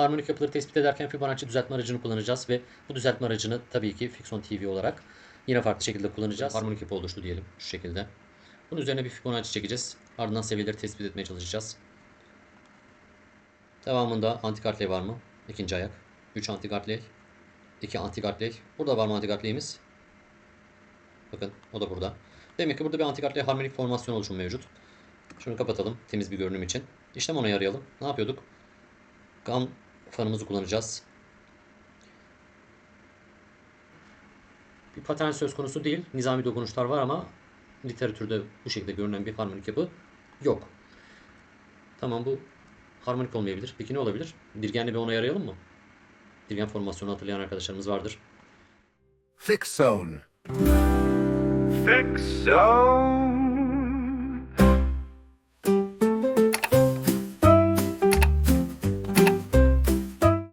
Harmonik yapıları tespit ederken Fibonacci düzeltme aracını kullanacağız ve bu düzeltme aracını tabii ki Fixon TV olarak yine farklı şekilde kullanacağız. Harmonik yapı oluştu diyelim şu şekilde. Bunun üzerine bir Fibonacci çekeceğiz. Ardından seviyeleri tespit etmeye çalışacağız. Devamında anti kartley var mı? İkinci ayak. 3 anti kartley. 2 anti kartley. Burada var mı anti kartleyimiz? Bakın o da burada. Demek ki burada bir anti kartley harmonik formasyon oluşumu mevcut. Şunu kapatalım temiz bir görünüm için. İşlem onayı arayalım. Ne yapıyorduk? Gam fanımızı kullanacağız. Bir patern söz konusu değil. Nizami dokunuşlar var ama literatürde bu şekilde görünen bir harmonik yapı yok. Tamam bu harmonik olmayabilir. Peki ne olabilir? Dirgenli bir onay arayalım mı? Dirgen formasyonu hatırlayan arkadaşlarımız vardır. Fix zone. Fix zone.